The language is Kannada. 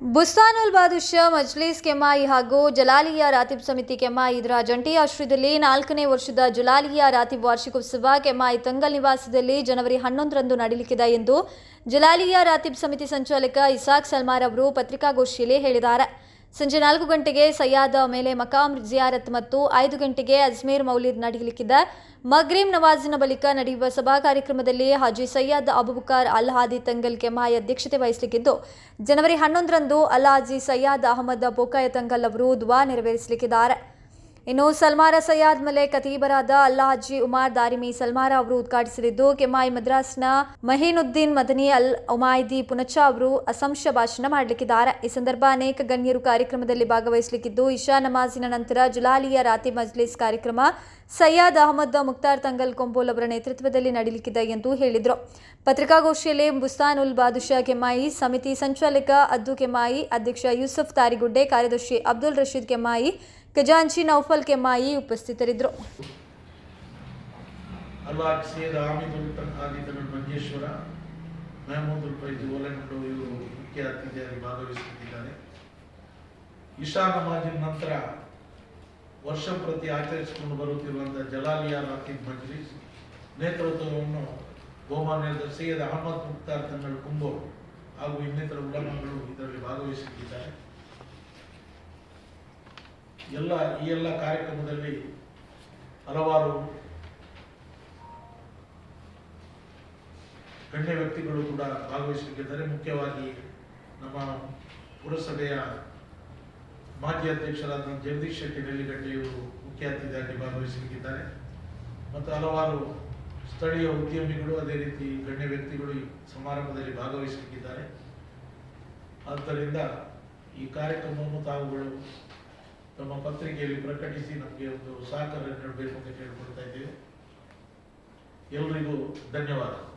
ಬುಸ್ತಾನುಲ್ ಬಾದುಷ ಮಜ್ಲಿಸ್ ಕೆಮಾಯಿ ಹಾಗೂ ಜಲಾಲಿಯಾ ರಾತಿಬ್ ಸಮಿತಿ ಕೆಮಾಯಿ ಇದರ ಜಂಟಿ ಆಶ್ರಯದಲ್ಲಿ ನಾಲ್ಕನೇ ವರ್ಷದ ಜಲಾಲಿಯಾ ರಾತಿಬ್ ವಾರ್ಷಿಕೋತ್ಸವ ಕೆಮಾಯಿ ತಂಗಲ್ ನಿವಾಸದಲ್ಲಿ ಜನವರಿ ಹನ್ನೊಂದರಂದು ನಡೆಯಲಿಕ್ಕಿದೆ ಎಂದು ಜಲಾಲಿಯಾ ರಾತಿಬ್ ಸಮಿತಿ ಸಂಚಾಲಕ ಇಸಾಕ್ ಸಲ್ಮಾರ್ ಅವರು ಪತ್ರಿಕಾಗೋಷ್ಠಿಯಲ್ಲಿ ಹೇಳಿದ್ದಾರೆ. ಸಂಜೆ ನಾಲ್ಕು ಗಂಟೆಗೆ ಸಯ್ಯಾದ ಮೇಲೆ ಮಕಾಮ್ ಜಿಯಾರತ್ ಮತ್ತು ಐದು ಗಂಟೆಗೆ ಅಜ್ಮೇರ್ ಮೌಲಿದ್ ನಡೆಯಲಿಕ್ಕಿದ್ದ ಮಗ್ರೀಮ್ ನವಾಜಿನ ಬಳಿಕ ನಡೆಯುವ ಸಭಾ ಕಾರ್ಯಕ್ರಮದಲ್ಲಿ ಹಾಜಿ ಸಯ್ಯದ್ ಅಬುಬುಕಾರ್ ಅಲ್ ಹಾದಿ ತಂಗಲ್ ಕೆಮಾಯಿ ಅಧ್ಯಕ್ಷತೆ ವಹಿಸಲಿಕ್ಕಿದ್ದು. ಜನವರಿ ಹನ್ನೊಂದರಂದು ಅಲ್ ಹಾಜಿ ಸಯ್ಯದ್ ಅಹಮದ್ ಬೋಕಾಯ ತಂಗಲ್ ಅವರು ದುವಾ ನೆರವೇರಿಸಲಿಕ್ಕಿದ್ದಾರೆ. ಇನ್ನು ಸಲ್ಮಾರ ಸಯ್ಯಾದ್ ಮಲೆ ಕತೀಬರಾದ ಅಲ್ಲಾಜಿ ಉಮಾರ್ ದಾರಿಮಿ ಸಲ್ಮಾರ ಅವರು ಉದ್ಘಾಟಿಸಲಿದ್ದು ಕೆಮಾಯಿ ಮದ್ರಾಸ್ನ ಮಹೀನುದ್ದೀನ್ ಮದನಿ ಅಲ್ ಉಮಾಯ್ದಿ ಪುನಚ ಅವರು ಅಸಂಶ ಭಾಷಣ ಮಾಡಲಿಕ್ಕಿದ್ದಾರೆ. ಈ ಸಂದರ್ಭ ಅನೇಕ ಗಣ್ಯರು ಕಾರ್ಯಕ್ರಮದಲ್ಲಿ ಭಾಗವಹಿಸಲಿಕ್ಕಿದ್ದು. ಇಶಾ ನಮಾಜಿನ ನಂತರ ಜುಲಾಲಿಯ ರಾತಿ ಮಜ್ಲಿಸ್ ಕಾರ್ಯಕ್ರಮ, ಸಯ್ಯದ್ ಅಹಮದ್ ಮುಕ್ತಾರ್ ತಂಗಲ್ ಕೊಂಬೋಲ್ ಅವರ ನೇತೃತ್ವದಲ್ಲಿ ನಡೆಯಲಿಕ್ಕಿದೆ ಎಂದು ಹೇಳಿದರು. ಪತ್ರಿಕಾಗೋಷ್ಠಿಯಲ್ಲಿ ಬುಸ್ತಾನ್ ಉಲ್ ಬಾದುಷಾ ಕೆಮ್ಮಾಯಿ, ಸಮಿತಿ ಸಂಚಾಲಕ ಅದ್ದು ಕೆಮ್ಮಾಯಿ, ಅಧ್ಯಕ್ಷ ಯೂಸುಫ್ ತಾರಿಗುಡ್ಡೆ, ಕಾರ್ಯದರ್ಶಿ ಅಬ್ದುಲ್ ರಶೀದ್ ಕೆಮ್ಮಾಯಿ ಖಜಾಂಚಿ ನೌಫಲ್ ಕೆಮ್ಮಾಯಿ ಉಪಸ್ಥಿತರಿದ್ದರು. ಮಂಜೇಶ್ವರ ಮೆಹಮೂದುಲ್ ಫೈಜ್ ಓಲೆಂಡು ಇವರು ಮುಖ್ಯ ಅತಿಥಿಯಾಗಿ ಭಾಗವಹಿಸುತ್ತಿದ್ದಾರೆ. ಇಶಾ ನಮಾಜಿನ ನಂತರ ವರ್ಷ ಪ್ರತಿ ಆಚರಿಸಿಕೊಂಡು ಬರುತ್ತಿರುವಂತಹ ಜಲಾಲಿಯಾ ರಾತಿಬ್ ಮಜ್ಲಿಸ್ ನೇತೃತ್ವವನ್ನು ಬಹುಮಾನ್ಯದ ಸೈಯದ್ ಅಹಮದ್ ಮುಕ್ತಾರ್ ತಂಗಳು ಕುಂಬೋ ಹಾಗೂ ಇನ್ನಿತರ ಉಲಮಗಳು ಇದರಲ್ಲಿ ಭಾಗವಹಿಸುತ್ತಿದ್ದಾರೆ. ಎಲ್ಲ ಈ ಎಲ್ಲ ಕಾರ್ಯಕ್ರಮದಲ್ಲಿ ಹಲವಾರು ಗಣ್ಯ ವ್ಯಕ್ತಿಗಳು ಕೂಡ ಭಾಗವಹಿಸಲಿದ್ದಾರೆ ಮುಖ್ಯವಾಗಿ ನಮ್ಮ ಪುರಸಭೆಯ ಮಾಜಿ ಅಧ್ಯಕ್ಷರಾದ ಜಗದೀಶ್ ಶೆಟ್ಟಿ ನೆಲ್ಲಿಗಡ್ಡೆಯವರು ಮುಖ್ಯ ಅತಿಥಿಯಾಗಿ ಭಾಗವಹಿಸಲಿಕ್ಕಿದ್ದಾರೆ ಮತ್ತು ಹಲವಾರು ಸ್ಥಳೀಯ ಉದ್ಯಮಿಗಳು, ಅದೇ ರೀತಿ ಗಣ್ಯ ವ್ಯಕ್ತಿಗಳು ಈ ಸಮಾರಂಭದಲ್ಲಿ ಭಾಗವಹಿಸಲಿಕ್ಕಿದ್ದಾರೆ ಆದ್ದರಿಂದ ಈ ಕಾರ್ಯಕ್ರಮವನ್ನು ತಾವುಗಳು ತಮ್ಮ ಪತ್ರಿಕೆಯಲ್ಲಿ ಪ್ರಕಟಿಸಿ ನಮಗೆ ಒಂದು ಸಹಕಾರ ನೀಡಬೇಕು ಅಂತ ಕೇಳಿಕೊಳ್ತಾ ಇದ್ದೇವೆ. ಎಲ್ರಿಗೂ ಧನ್ಯವಾದ